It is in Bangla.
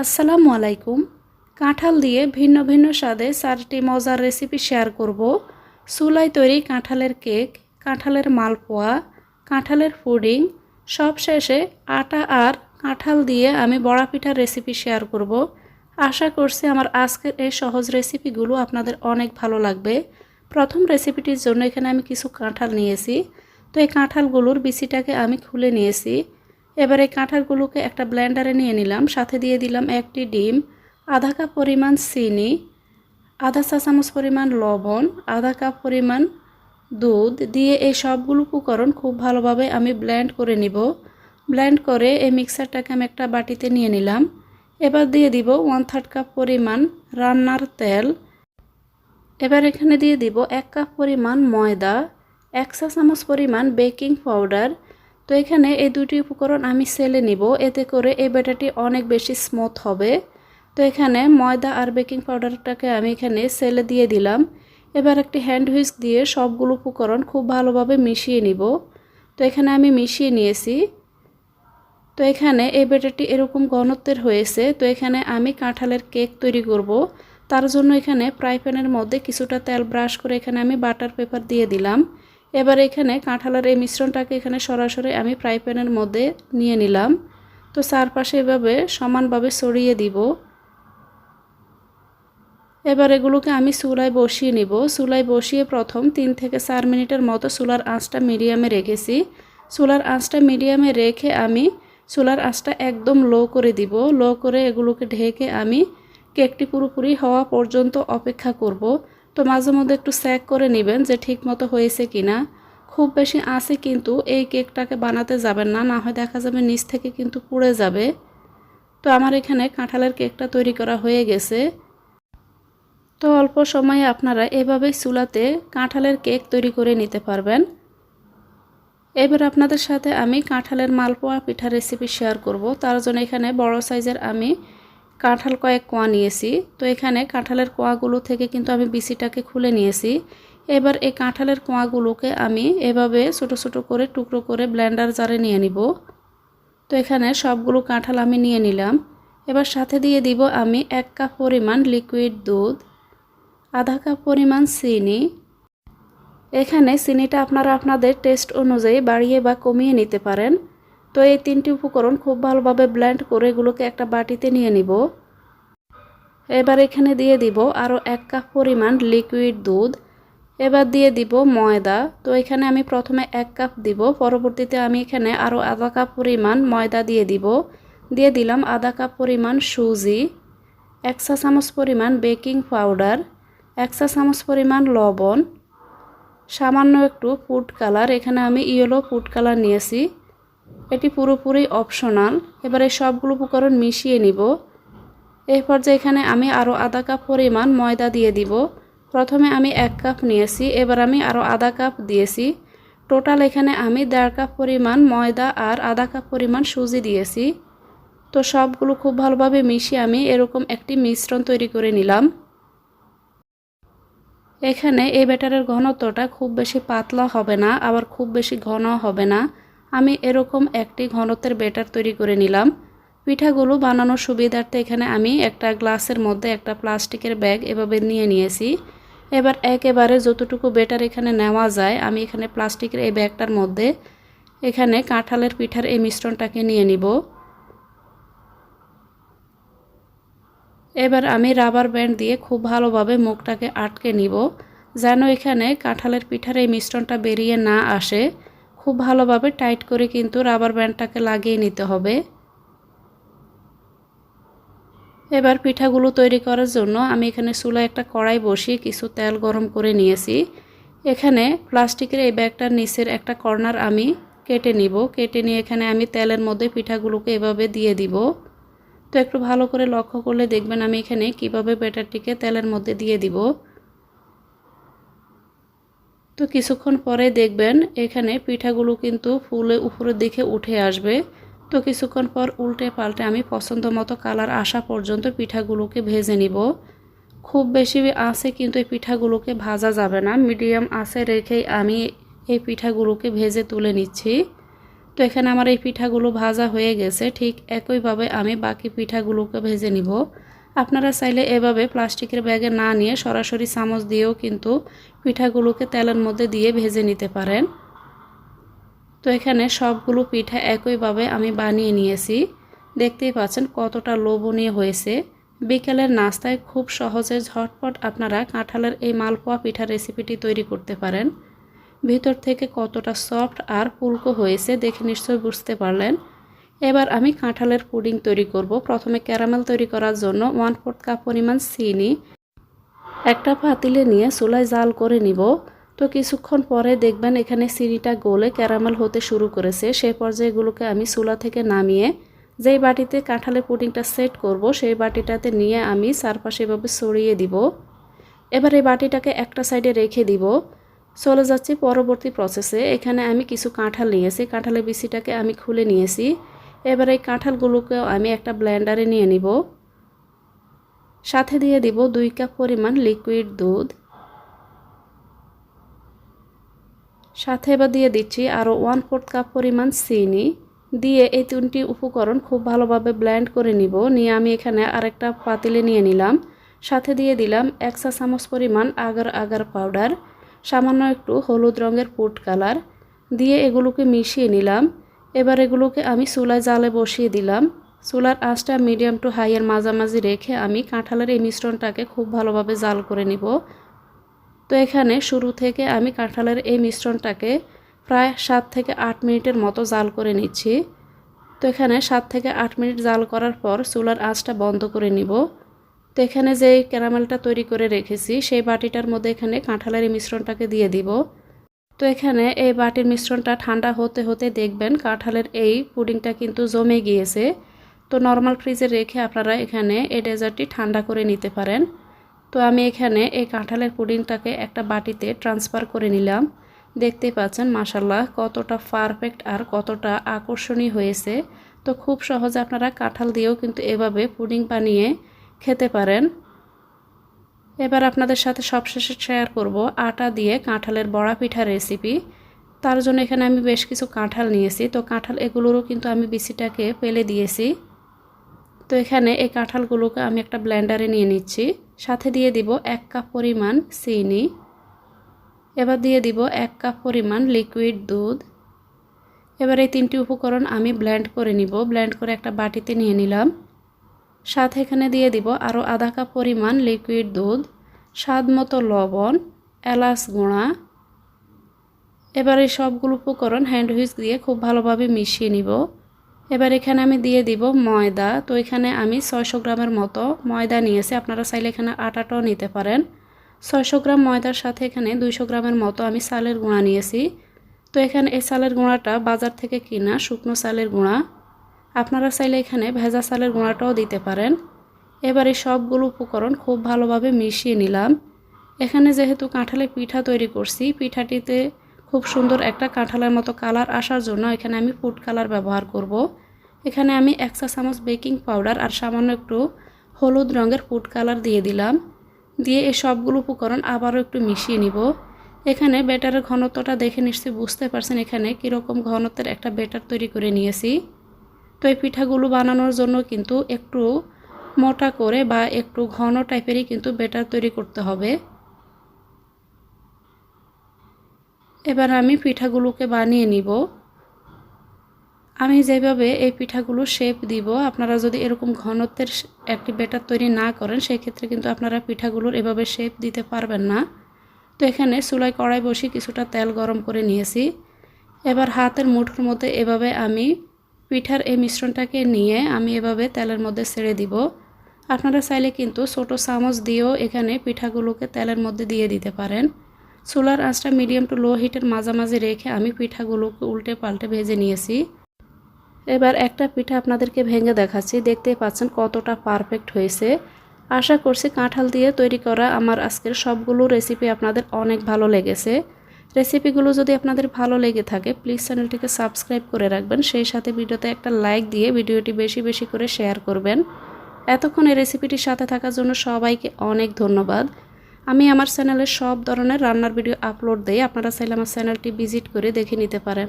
আসসালামু আলাইকুম। কাঁঠাল দিয়ে ভিন্ন ভিন্ন স্বাদে চারটি মজার রেসিপি শেয়ার করব। চুলায় তৈরি কাঁঠালের কেক, কাঁঠালের মালপোয়া, কাঁঠালের পুডিং, সব শেষে আটা আর কাঁঠাল দিয়ে আমি বড়া পিঠার রেসিপি শেয়ার করব। আশা করছি আমার আজকের এই সহজ রেসিপিগুলো আপনাদের অনেক ভালো লাগবে। প্রথম রেসিপিটির জন্য এখানে আমি কিছু কাঁঠাল নিয়েছি। তো এই কাঁঠালগুলোর বিচিটাকে আমি খুলে নিয়েছি। এবার এই কাঁঠালগুলোকে একটা ব্লেন্ডারে নিয়ে নিলাম, সাথে দিয়ে দিলাম একটি ডিম, আধা কাপ পরিমাণ চিনি, আধা চা চামচ পরিমাণ লবণ, আধা কাপ পরিমাণ দুধ, দিয়ে এই সবগুলো উপকরণ খুব ভালোভাবে আমি ব্লেন্ড করে নিব। ব্লেন্ড করে এই মিক্সারটাকে আমি একটা বাটিতে নিয়ে নিলাম। এবার দিয়ে দিব ওয়ান থার্ড কাপ পরিমাণ রান্নার তেল। এবার এখানে দিয়ে দিব এক কাপ পরিমাণ ময়দা, এক চা চামচ পরিমাণ বেকিং পাউডার তো এখানে এই দুটি উপকরণ আমি সেলে নিব। এতে করে এই ব্যাটারটি অনেক বেশি স্মুথ হবে। তো এখানে ময়দা আর বেকিং পাউডারটাকে আমি এখানে সেলে দিয়ে দিলাম। এবার একটি হ্যান্ড হুইস্ক দিয়ে সবগুলো উপকরণ খুব ভালোভাবে মিশিয়ে নিব। তো এখানে আমি মিশিয়ে নিয়েছি। তো এখানে এই ব্যাটারটি এরকম ঘনত্বের হয়েছে। তো এখানে আমি কাঁঠালের কেক তৈরি করব। তার জন্য এখানে ফ্রাই প্যানের মধ্যে কিছুটা তেল ব্রাশ করে এখানে আমি বাটার পেপার দিয়ে দিলাম। এবার এখানে কাঁঠালের এই মিশ্রণটাকে এখানে সরাসরি আমি ফ্রাই প্যানের মধ্যে নিয়ে নিলাম। তো চারপাশে এভাবে সমানভাবে ছড়িয়ে দিব। এবার এগুলোকে আমি চুলায় বসিয়ে নিব। চুলায় বসিয়ে প্রথম তিন থেকে চার মিনিটের মতো চুলার আঁচটা মিডিয়ামে রেখেছি। চুলার আঁচটা মিডিয়ামে রেখে আমি চুলার আঁচটা একদম লো করে দিব। লো করে এগুলোকে ঢেকে আমি কেকটি পুরোপুরি হওয়া পর্যন্ত অপেক্ষা করব। তো মাঝে মধ্যে একটু স্যাক করে নেবেন যে ঠিক মতো হয়েছে কি না খুব বেশি আঁচে কিন্তু এই কেকটাকে বানাতে যাবেন না না হয় দেখা যাবে নিচ থেকে কিন্তু পুড়ে যাবে। তো আমার এখানে কাঁঠালের কেকটা তৈরি করা হয়ে গেছে। তো অল্প সময়ে আপনারা এভাবে চুলাতে কাঁঠালের কেক তৈরি করে নিতে পারবেন। এবার আপনাদের সাথে আমি কাঁঠালের মালপোয়া পিঠা রেসিপি শেয়ার করব। তার জন্য এখানে বড় সাইজের আমি কাঁঠাল কয়েক কোয়া নিয়েছি। তো এখানে কাঁঠালের কোয়াগুলো থেকে কিন্তু আমি বিসিটাকে খুলে নিয়েছি। এবার এই কাঁঠালের কোয়াগুলোকে আমি এভাবে ছোট ছোট করে টুকরো করে ব্লেন্ডার জারে নিয়ে নিব। তো এখানে সবগুলো কাঁঠাল আমি নিয়ে নিলাম। এবার সাথে দিয়ে দিব আমি এক কাপ পরিমাণ লিকুইড দুধ, আধা কাপ পরিমাণ চিনি। এখানে চিনিটা আপনারা আপনাদের টেস্ট অনুযায়ী বাড়িয়ে বা কমিয়ে নিতে পারেন। তো এই তিনটি উপকরণ খুব ভালোভাবে ব্লেন্ড করে এগুলোকে একটা বাটিতে নিয়ে নিব। এবার এখানে দিয়ে দিব আরও এক কাপ পরিমাণ লিকুইড দুধ। এবার দিয়ে দিব ময়দা। তো এখানে আমি প্রথমে এক কাপ দিব, পরবর্তীতে আমি এখানে আরও আধা কাপ পরিমাণ ময়দা দিয়ে দিব। দিয়ে দিলাম আধা কাপ পরিমাণ সুজি, এক চা চামচ পরিমাণ বেকিং পাউডার এক চা চামচ পরিমাণ লবণ, সামান্য একটু ফুড কালার এখানে আমি ইয়েলো ফুড কালার নিয়েছি। এটি পুরোপুরি অপশনাল এবারে সবগুলো উপকরণ মিশিয়ে নিব। এরপর যে এখানে আমি আরও আধা কাপ পরিমাণ ময়দা দিয়ে দিব। প্রথমে আমি এক কাপ নিয়েছি, এবার আমি আরও আধা কাপ দিয়েছি। টোটাল এখানে আমি দেড় কাপ পরিমাণ ময়দা আর আধা কাপ পরিমাণ সুজি দিয়েছি। তো সবগুলো খুব ভালোভাবে মিশিয়ে আমি এরকম একটি মিশ্রণ তৈরি করে নিলাম। এখানে এই ব্যাটারের ঘনত্বটা খুব বেশি পাতলা হবে না, আবার খুব বেশি ঘন হবে না। আমি এরকম একটি ঘনত্বের ব্যাটার তৈরি করে নিলাম। পিঠাগুলো বানানোর সুবিধার্থে এখানে আমি একটা গ্লাসের মধ্যে একটা প্লাস্টিকের ব্যাগ এভাবে নিয়ে নিয়েছি। এবার একেবারে যতটুকু বেটার এখানে নেওয়া যায়, আমি এখানে প্লাস্টিকের এই ব্যাগটার মধ্যে এখানে কাঁঠালের পিঠার এই মিশ্রণটাকে নিয়ে নিব। এবার আমি রাবার ব্যান্ড দিয়ে খুব ভালোভাবে মুখটাকে আটকে নিব, যেন এখানে কাঁঠালের পিঠার এই মিশ্রণটা বেরিয়ে না আসে। খুব ভালোভাবে টাইট করে কিন্তু রাবার ব্যান্ডটাকে লাগিয়ে নিতে হবে। এবার পিঠাগুলো তৈরি করার জন্য আমি এখানে চুলায় একটা কড়াই বসিয়ে কিছু তেল গরম করে নিয়েছি। এখানে প্লাস্টিকের এই ব্যাগটার নিচের একটা কর্নার আমি কেটে নিব। কেটে নিয়ে এখানে আমি তেলের মধ্যে পিঠাগুলোকে এভাবে দিয়ে দিব। তো একটু ভালো করে লক্ষ্য করলে দেখবেন আমি এখানে কীভাবে ব্যাটারটিকে তেলের মধ্যে দিয়ে দিব। তো কিছুক্ষণ পরে দেখবেন এখানে পিঠাগুলো কিন্তু ফুলে উপরের দিকে উঠে আসবে। তো কিছুক্ষণ পর উল্টে পাল্টে আমি পছন্দ মতো কালার আসা পর্যন্ত পিঠাগুলোকে ভেজে নিব। খুব বেশি আঁচে কিন্তু এই পিঠাগুলোকে ভাজা যাবে না। মিডিয়াম আঁচে রেখেই আমি এই পিঠাগুলোকে ভেজে তুলে নিচ্ছি। তো এখানে আমার এই পিঠাগুলো ভাজা হয়ে গেছে। ঠিক একইভাবে আমি বাকি পিঠাগুলোকে ভেজে নিব। আপনারা চাইলে এভাবে প্লাস্টিকের ব্যাগে না নিয়ে সরাসরি চামচ দিয়েও কিন্তু পিঠাগুলোকে তেলের মধ্যে দিয়ে ভেজে নিতে পারেন। তো এখানে সবগুলো পিঠা একইভাবে আমি বানিয়ে নিয়েছি। দেখতেই পাচ্ছেন কতটা লোভনীয় হয়েছে। বিকেলের নাস্তায় খুব সহজে ঝটপট আপনারা কাঁঠালের এই মালপোয়া পিঠা রেসিপিটি তৈরি করতে পারেন। ভিতর থেকে কতটা সফট আর পুলকো হয়েছে দেখে নিশ্চয়ই বুঝতে পারলেন। এবার আমি কাঁঠালের পুডিং তৈরি করব। প্রথমে ক্যারামেল তৈরি করার জন্য ওয়ান ফোর্থ কাপ পরিমাণ চিনি, একটা পাতিলে নিয়ে চুলায় জাল করে নিব। তো কিছুক্ষণ পরে দেখবেন এখানে চিনিটা গলে ক্যারামেল হতে শুরু করেছে। সেই পর্যায়েগুলোকে আমি চুলা থেকে নামিয়ে যেই বাটিতে কাঁঠালের পুডিংটা সেট করব, সেই বাটিটাতে নিয়ে আমি চারপাশে এভাবে ছড়িয়ে দিব। এবার এই বাটিটাকে একটা সাইডে রেখে দিব। চলে যাচ্ছি পরবর্তী প্রসেসে এখানে আমি কিছু কাঁঠাল নিয়েছি। কাঁঠালের বিচিটাকে আমি খুলে নিয়েছি। এবার এই কাঁঠালগুলোকেও আমি একটা ব্লেন্ডারে নিয়ে নিব। সাথে দিয়ে দিব দুই কাপ পরিমাণ লিকুইড দুধ। সাথে এবার দিয়ে দিচ্ছি আরও ওয়ান ফোর্থ কাপ পরিমাণ চিনি। দিয়ে এই তিনটি উপকরণ খুব ভালোভাবে ব্লেন্ড করে নিব। নিয়ে আমি এখানে আরেকটা পাতিলে নিয়ে নিলাম। সাথে দিয়ে দিলাম এক চা চামচ পরিমাণ আগার আগার পাউডার সামান্য একটু হলুদ রঙের ফুড কালার দিয়ে এগুলোকে মিশিয়ে নিলাম। এবার এগুলোকে আমি চুলায় জালে বসিয়ে দিলাম। চুলার আঁচটা মিডিয়াম টু হাইয়ের মাঝামাঝি রেখে আমি কাঁঠালের এই মিশ্রণটাকে খুব ভালোভাবে জাল করে নিব। তো এখানে শুরু থেকে আমি কাঁঠালের এই মিশ্রণটাকে প্রায় সাত থেকে আট মিনিটের মতো জাল করে নিচ্ছি। তো এখানে সাত থেকে আট মিনিট জাল করার পর চুলার আঁচটা বন্ধ করে নিব। তো এখানে যে ক্যারামেলটা তৈরি করে রেখেছি, সেই বাটিটার মধ্যে এখানে কাঁঠালের মিশ্রণটাকে দিয়ে দিব। তো এখানে এই বাটির মিশ্রণটা ঠান্ডা হতে হতে দেখবেন কাঁঠালের এই পুডিংটা কিন্তু জমে গিয়েছে। তো নর্মাল ফ্রিজে রেখে আপনারা এখানে এই ডেজার্টটি ঠান্ডা করে নিতে পারেন। তো আমি এখানে এই কাঁঠালের পুডিংটাকে একটা বাটিতে ট্রান্সফার করে নিলাম। দেখতেই পাচ্ছেন মাসাল্লাহ কতটা পারফেক্ট আর কতটা আকর্ষণীয় হয়েছে। তো খুব সহজে আপনারা কাঁঠাল দিয়েও কিন্তু এভাবে পুডিং বানিয়ে খেতে পারেন। এবার আপনাদের সাথে সবশেষে শেয়ার করব আটা দিয়ে কাঁঠালের বড়া পিঠা রেসিপি তার জন্য এখানে আমি বেশ কিছু কাঁঠাল নিয়েছি। তো কাঁঠাল এগুলোরও কিন্তু আমি বিচিটাকে ফেলে দিয়েছি। তো এখানে এই কাঁঠালগুলোকে আমি একটা ব্লেন্ডারে নিয়ে নিচ্ছি। সাথে দিয়ে দিব এক কাপ পরিমাণ চিনি। এবার দিয়ে দিব এক কাপ পরিমাণ লিকুইড দুধ। এবার এই তিনটি উপকরণ আমি ব্লেন্ড করে নিব। ব্লেন্ড করে একটা বাটিতে নিয়ে নিলাম। সাথে এখানে দিয়ে দিব আরও আধা কাপ পরিমাণ লিকুইড দুধ, স্বাদ মতো লবণ, এলাচ গুঁড়া। এবার এই সবগুলো উপকরণ হ্যান্ড হুইচ দিয়ে খুব ভালোভাবে মিশিয়ে নিব। এবার এখানে আমি দিয়ে দিব ময়দা। তো এখানে আমি ছয়শো গ্রামের মতো ময়দা নিয়েছি। আপনারা চাইলে এখানে আটাটাও নিতে পারেন। ছয়শো গ্রাম ময়দার সাথে এখানে দুইশো গ্রামের মতো আমি চালের গুঁড়া নিয়েছি। তো এখানে এই চালের গুঁড়াটা বাজার থেকে কিনা শুকনো চালের গুঁড়া। আপনারা চাইলে এখানে ভেজা চালের গুঁড়াটাও দিতে পারেন। এবার সবগুলো উপকরণ খুব ভালোভাবে মিশিয়ে নিলাম। এখানে যেহেতু কাঁঠালে পিঠা তৈরি করছি, পিঠাটিতে খুব সুন্দর একটা কাঁঠালের মতো কালার আসার জন্য এখানে আমি ফুড কালার ব্যবহার করব। এখানে আমি এক চা চামচ বেকিং পাউডার আর সামান্য একটু হলুদ রঙের ফুড কালার দিয়ে দিলাম। দিয়ে এই সবগুলো উপকরণ আবারও একটু মিশিয়ে নিব। এখানে ব্যাটারের ঘনত্বটা দেখে নিশ্চয়ই বুঝতে পারছেন এখানে কীরকম ঘনত্বের একটা বেটার তৈরি করে নিয়েছি। তো এই পিঠাগুলো বানানোর জন্য কিন্তু একটু মোটা করে বা একটু ঘন টাইপেরই কিন্তু বেটার তৈরি করতে হবে। এবার আমি পিঠাগুলোকে বানিয়ে নিব। আমি যেভাবে এই পিঠাগুলো শেপ দিব, আপনারা যদি এরকম ঘনত্বের একটি বেটার তৈরি না করেন সেই ক্ষেত্রে কিন্তু আপনারা পিঠাগুলোর এভাবে শেপ দিতে পারবেন না। তো এখানে চুলায় কড়াই বসে কিছুটা তেল গরম করে নিয়েছি। এবার হাতের মুঠোর মধ্যে এভাবে আমি পিঠার এই মিশ্রণটাকে নিয়ে আমি এভাবে তেলের মধ্যে ছেড়ে দিব। আপনারা চাইলে কিন্তু ছোটো চামচ দিয়েও এখানে পিঠাগুলোকে তেলের মধ্যে দিয়ে দিতে পারেন। চুলার আঁচটা মিডিয়াম টু লো হিটের মাঝামাঝি রেখে আমি পিঠাগুলোকে উল্টে পাল্টে ভেজে নিয়েছি। এবার একটা পিঠা আপনাদেরকে ভেঙে দেখাচ্ছি। দেখতেই পাচ্ছেন কতটা পারফেক্ট হয়েছে। আশা করছি কাঁঠাল দিয়ে তৈরি করা আমার আজকের সবগুলো রেসিপি আপনাদের অনেক ভালো লেগেছে। রেসিপিগুলো যদি আপনাদের ভালো লেগে থাকে প্লিজ চ্যানেলটিকে সাবস্ক্রাইব করে রাখবেন। সেই সাথে ভিডিওতে একটা লাইক দিয়ে ভিডিওটি বেশি বেশি করে শেয়ার করবেন। এতক্ষণ এই রেসিপিটির সাথে থাকার জন্য সবাইকে অনেক ধন্যবাদ। আমি আমার চ্যানেলে সব ধরনের রান্নার ভিডিও আপলোড দিই, আপনারা চাইলে আমার চ্যানেলটি ভিজিট করে দেখে নিতে পারেন।